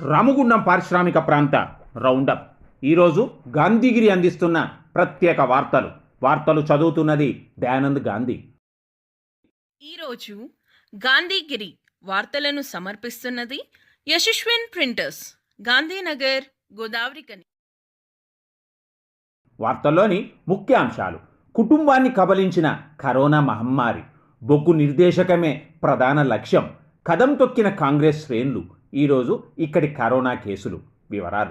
రామగుండం పారిశ్రామిక ప్రాంత రౌండప్. ఈరోజు గాంధీగిరి అందిస్తున్న ప్రత్యేక వార్తలు. వార్తలు చదువుతున్నది దయానంద్ గాంధీ. ఈరోజు గాంధీగిరి వార్తలను సమర్పిస్తున్నది యశస్విన్ ప్రింటర్స్ గాంధీనగర్ గోదావరికని వార్తల్లోని ముఖ్యాంశాలు కుటుంబాన్ని కబలించిన కరోనా మహమ్మారి. బొగ్గు నిర్దేశకమే ప్రధాన లక్ష్యం. కదం తొక్కిన కాంగ్రెస్ శ్రేణులు. ఈరోజు ఇక్కడి కరోనా కేసులు వివరాలు.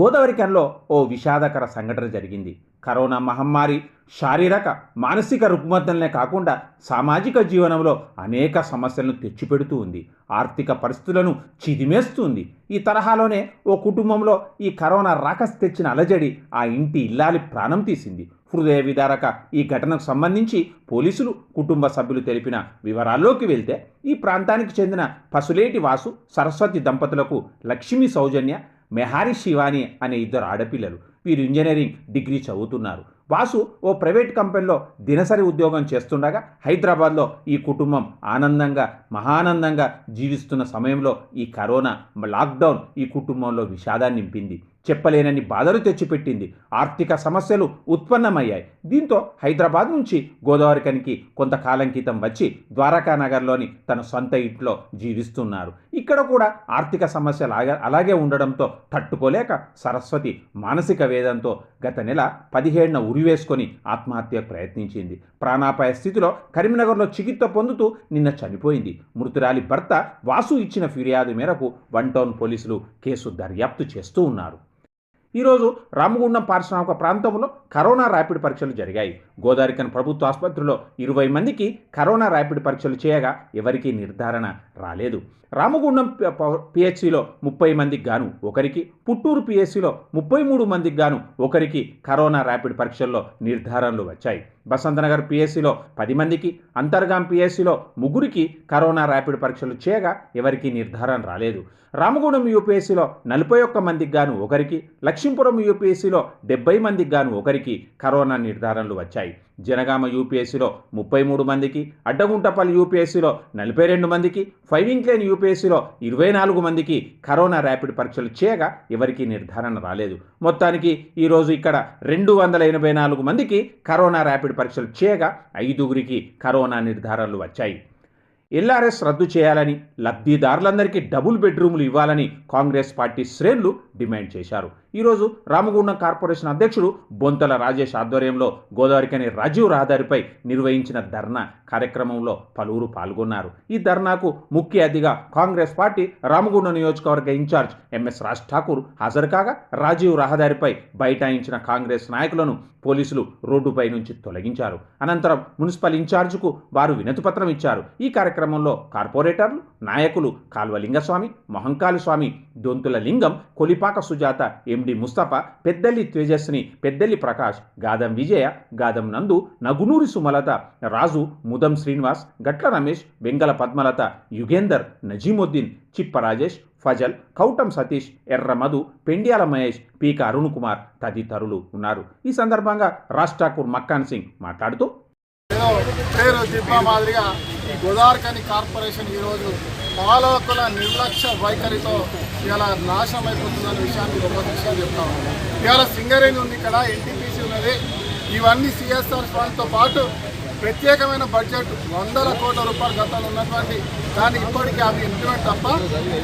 గోదావరికంలో ఓ విషాదకర సంఘటన జరిగింది. కరోనా మహమ్మారి శారీరక మానసిక రుగ్మతలనే కాకుండా సామాజిక జీవనంలో అనేక సమస్యలను తెచ్చిపెడుతూ ఉంది. ఆర్థిక పరిస్థితులను చిదిమేస్తుంది. ఈ తరహాలోనే ఓ కుటుంబంలో ఈ కరోనా రాకస్ తెచ్చిన అలజడి ఆ ఇంటి ఇల్లాలి ప్రాణం తీసింది. హృదయ విదారక ఈ ఘటనకు సంబంధించి పోలీసులు కుటుంబ సభ్యులు తెలిపిన వివరాల్లోకి వెళ్తే ఈ ప్రాంతానికి చెందిన పసులేటి వాసు సరస్వతి దంపతులకు లక్ష్మీ సౌజన్య మెహారి శివాని అనే ఇద్దరు ఆడపిల్లలు. వీరు ఇంజనీరింగ్ డిగ్రీ చదువుతున్నారు. వాసు ఓ ప్రైవేట్ కంపెనీలో దినసరి ఉద్యోగం చేస్తుండగా హైదరాబాద్లో ఈ కుటుంబం ఆనందంగా మహానందంగా జీవిస్తున్న సమయంలో ఈ కరోనా లాక్డౌన్ ఈ కుటుంబంలో విషాదాన్ని నింపింది. చెప్పలేనని బాధలు తెచ్చిపెట్టింది. ఆర్థిక సమస్యలు ఉత్పన్నమయ్యాయి. దీంతో హైదరాబాద్ నుంచి గోదావరికనికి కొంతకాలం క్రితం వచ్చి ద్వారకా నగర్లోని తన సొంత ఇంట్లో జీవిస్తున్నారు. ఇక్కడ కూడా ఆర్థిక సమస్యలు అలాగే ఉండడంతో తట్టుకోలేక సరస్వతి మానసిక వేదంతో గత నెల పదిహేడున ఉరివేసుకొని ఆత్మహత్య ప్రయత్నించింది. ప్రాణాపాయ స్థితిలో కరీంనగర్లో చికిత్స పొందుతూ నిన్న చనిపోయింది. మృతురాలి భర్త వాసు ఇచ్చిన ఫిర్యాదు మేరకు వన్ టౌన్ పోలీసులు కేసు దర్యాప్తు చేస్తూ ఉన్నారు. ఈరోజు రామగుండం పారిశ్రామిక ప్రాంతంలో కరోనా ర్యాపిడ్ పరీక్షలు జరిగాయి. గోదావరికన్ ప్రభుత్వ ఆసుపత్రిలో ఇరవై మందికి కరోనా ర్యాపిడ్ పరీక్షలు చేయగా ఎవరికీ నిర్ధారణ రాలేదు. రామగుండం పిహెచ్సిలో ముప్పై మందికి గాను ఒకరికి పుట్టూరు పిహెచ్సిలో ముప్పై మూడు మందికి గాను ఒకరికి కరోనా ర్యాపిడ్ పరీక్షల్లో నిర్ధారణలు వచ్చాయి. బసంతనగర్ పిఎస్సిలో పది మందికి అంతర్గాం పిఎస్సిలో ముగ్గురికి కరోనా ర్యాపిడ్ పరీక్షలు చేయగా ఎవరికీ నిర్ధారణ రాలేదు. రామగుండం యూపీఎస్సిలో నలభై ఒక్క మందికి గాను ఒకరికి లక్ష లక్ష్మీపురం యూపీఎస్సీలో డెబ్బై మందికి గాను ఒకరికి కరోనా నిర్ధారణలు వచ్చాయి. జనగామ యూపీఎస్సీలో ముప్పై మూడు మందికి అడ్డగుంటపల్లి యూపీఎస్సీలో నలభై రెండు మందికి ఫైవింగ్లేన్ యూపీఎస్సీలో ఇరవై నాలుగు మందికి కరోనా ర్యాపిడ్ పరీక్షలు చేయగా ఎవరికీ నిర్ధారణ రాలేదు. మొత్తానికి ఈరోజు ఇక్కడ రెండు వందల ఎనభై నాలుగు మందికి కరోనా ర్యాపిడ్ పరీక్షలు చేయగా ఐదుగురికి కరోనా నిర్ధారణలు వచ్చాయి. ఎల్ఆర్ఎస్ రద్దు చేయాలని లబ్ధిదారులందరికీ డబుల్ బెడ్రూములు ఇవ్వాలని కాంగ్రెస్ పార్టీ శ్రేణులు డిమాండ్ చేశారు. ఈరోజు రామగుండం కార్పొరేషన్ అధ్యక్షుడు బొంతల రాజేష్ ఆధ్వర్యంలో గోదావరికని రాజీవ్ రహదారిపై నిర్వహించిన ధర్నా కార్యక్రమంలో పలువురు పాల్గొన్నారు. ఈ ధర్నాకు ముఖ్య అతిథిగా కాంగ్రెస్ పార్టీ రామగుండం నియోజకవర్గ ఇన్ఛార్జ్ ఎంఎస్ రాజ్ ఠాకూర్ హాజరు కాగా రాజీవ్ రహదారిపై బైఠాయించిన కాంగ్రెస్ నాయకులను పోలీసులు రోడ్డుపై నుంచి తొలగించారు. అనంతరం మున్సిపల్ ఇన్ఛార్జ్కు వారు వినతిపత్రం ఇచ్చారు. ఈ కార్యక్రమంలో కార్పొరేటర్లు నాయకులు కాల్వలింగస్వామి మొహంకాళి స్వామి దొంతుల లింగం కొలిపాక సుజాత ఎండి ముస్తఫా పెద్దల్లి తేజస్ని పెద్దల్లి ప్రకాష్ గాదం విజయ గాదం నందు నగునూరి సుమలత రాజు ముదం శ్రీనివాస్ గట్ల రమేష్ వెంగల పద్మలత యుగేందర్ నజీముద్దీన్ చిప్ప రాజేష్ ఫజల్ కౌటం సతీష్ ఎర్ర మధు పెండ్యాల మహేష్ పీక అరుణ్ కుమార్ తదితరులు ఉన్నారు. ఈ సందర్భంగా రాజ్ ఠాకూర్ మక్కాన్ సింగ్ మాట్లాడుతూ పేరు మాదిరిగా ఈ గోదావరికని కార్పొరేషన్ ఈరోజు పాలకుల నిర్లక్ష్య వైఖరితో ఇలా నాశనం అయిపోతుందన్న విషయాన్ని ఒక విషయం చెప్తా ఉన్నాను ఇవాళ సింగరేణి ఉంది ఇక్కడ ఎన్టీపీసీ ఉన్నది. ఇవన్నీ సిఎస్ఆర్ ఫండ్తో పాటు ప్రత్యేకమైన బడ్జెట్ వందల కోట్ల రూపాయలు గతంలో ఉన్నటువంటి దాన్ని ఇప్పటికీ అవి ఇంప్లిమెంట్ తప్ప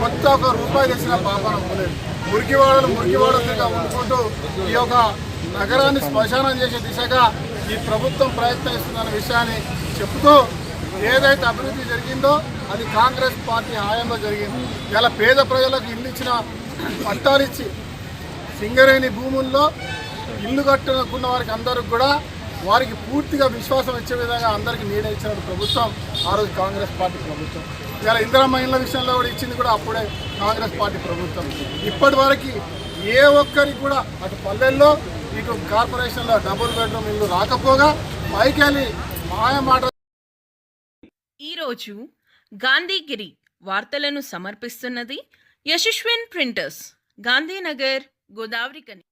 కొత్త ఒక రూపాయి తెచ్చిన పాపన ఉండలేదు మురికివాడలు మురికివాడలుగా ఉండుకుంటూ ఈ యొక్క నగరాన్ని శ్మశానం చేసే దిశగా ఈ ప్రభుత్వం ప్రయత్నిస్తుందన్న విషయాన్ని చెప్తూ ఏదైతే అభివృద్ధి జరిగిందో అది కాంగ్రెస్ పార్టీ హాయంలో జరిగింది. ఇలా పేద ప్రజలకు ఇల్లు ఇచ్చిన పట్టాలిచ్చి సింగరేణి భూముల్లో ఇల్లు కట్టుకున్న వారికి అందరికి కూడా వారికి పూర్తిగా విశ్వాసం ఇచ్చే విధంగా అందరికీ నీడ ఇచ్చిన ప్రభుత్వం ఆ రోజు కాంగ్రెస్ పార్టీ ప్రభుత్వం. ఇలా ఇందిరమ్మ విషయంలో కూడా ఇచ్చింది కూడా అప్పుడే కాంగ్రెస్ పార్టీ ప్రభుత్వం. ఇప్పటి వరకు ఏ ఒక్కరికి కూడా అటు పల్లెల్లో ఇటు కార్పొరేషన్లో డబుల్ బెడ్రూమ్ ఇల్లు రాకపోగా పైకెళ్ళి మాయ మాట ఈరోజు గాంధీగిరి వార్తలను సమర్పిస్తున్నది యశస్విన్ ప్రింటర్స్ గాంధీనగర్ గోదావరికని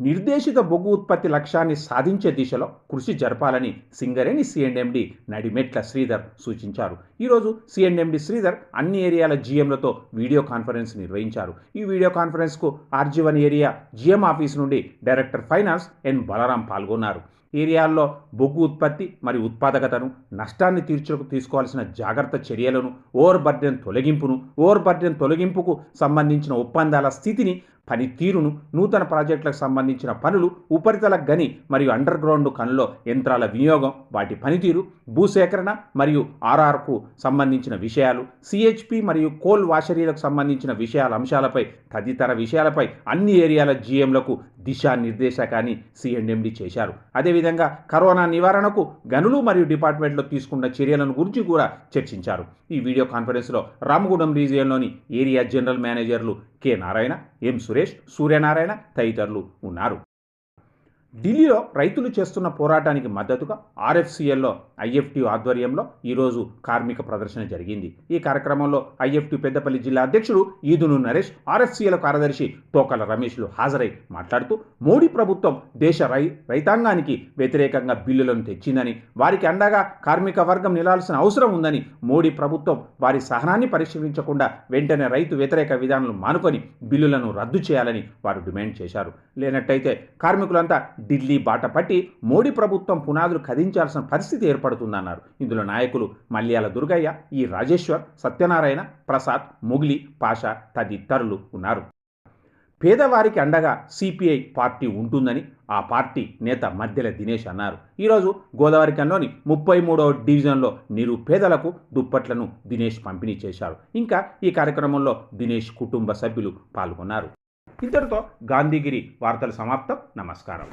నిర్దేశిత బొగ్గు ఉత్పత్తి లక్ష్యాన్ని సాధించే దిశలో కృషి జరపాలని సింగరేణి సిఎండ్ఎండి నడిమెట్ల శ్రీధర్ సూచించారు. ఈరోజు సిఎండ్ఎండి శ్రీధర్ అన్ని ఏరియాల జీఎంలతో వీడియో కాన్ఫరెన్స్ నిర్వహించారు. ఈ video కాన్ఫరెన్స్కు RG one area GM office నుండి డైరెక్టర్ ఫైనాన్స్ ఎన్ బలరాం పాల్గొన్నారు. ఏరియాల్లో బొగ్గు ఉత్పత్తి మరియు ఉత్పాదకతను నష్టాన్ని తీర్చుకు తీసుకోవాల్సిన జాగ్రత్త చర్యలను ఓవర్ బర్డెన్ తొలగింపును ఓవర్ బర్డెన్ తొలగింపుకు సంబంధించిన ఒప్పందాల స్థితిని పనితీరును నూతన ప్రాజెక్టులకు సంబంధించిన పనులు ఉపరితల గని మరియు అండర్ గ్రౌండ్ కనులో యంత్రాల వినియోగం వాటి పనితీరు భూసేకరణ మరియు ఆర్ఆర్కు సంబంధించిన విషయాలు సిహెచ్పి మరియు కోల్ వాషరీలకు సంబంధించిన విషయాల అంశాలపై తదితర విషయాలపై అన్ని ఏరియాల జీఎంలకు దిశానిర్దేశకాన్ని సిఎండ్ఎండి చేశారు. అదేవిధంగా కరోనా నివారణకు గనులు మరియు డిపార్ట్మెంట్లో తీసుకున్న చర్యలను గురించి కూడా చర్చించారు. ఈ వీడియో కాన్ఫరెన్స్లో రామగూడెం రీజియన్లోని ఏరియా జనరల్ మేనేజర్లు కె నారాయణ ఎం సురేష్ సూర్యనారాయణ తదితరులు ఉన్నారు. ఢిల్లీలో రైతులు చేస్తున్న పోరాటానికి మద్దతుగా ఆర్ఎఫ్సిఎల్లో ఐఎఫ్టీ ఆధ్వర్యంలో ఈరోజు కార్మిక ప్రదర్శన జరిగింది. ఈ కార్యక్రమంలో ఐఎఫ్టీ పెద్దపల్లి జిల్లా అధ్యక్షుడు ఈదును నరేష్ ఆర్ఎస్సీల కార్యదర్శి తోకల రమేష్లు హాజరై మాట్లాడుతూ మోడీ ప్రభుత్వం దేశ రై రైతాంగానికి వ్యతిరేకంగా బిల్లులను తెచ్చిందని వారికి అండగా కార్మిక వర్గం నిలాల్సిన అవసరం ఉందని మోడీ ప్రభుత్వం వారి సహనాన్ని పరిశీలించకుండా వెంటనే రైతు వ్యతిరేక విధానాలు మానుకొని బిల్లులను రద్దు చేయాలని వారు డిమాండ్ చేశారు. లేనట్టయితే కార్మికులంతా ఢిల్లీ బాట పట్టి మోడీ ప్రభుత్వం పునాదులు కదించాల్సిన పరిస్థితి ఏర్పడుతుందన్నారు. ఇందులో నాయకులు మల్యాల దుర్గయ్య ఈ రాజేశ్వర్ సత్యనారాయణ ప్రసాద్ మొగిలి పాషా తదితరులు ఉన్నారు. పేదవారికి అండగా సిపిఐ పార్టీ ఉంటుందని ఆ పార్టీ నేత మధ్యల దినేష్ అన్నారు. ఈరోజు గోదావరికంలోని ముప్పై మూడవ డివిజన్లో నిరుపేదలకు దుప్పట్లను దినేష్ పంపిణీ చేశారు. ఇంకా ఈ కార్యక్రమంలో దినేష్ కుటుంబ సభ్యులు పాల్గొన్నారు. ఇంతటితో గాంధీగిరి వార్తలు సమాప్తం. నమస్కారం.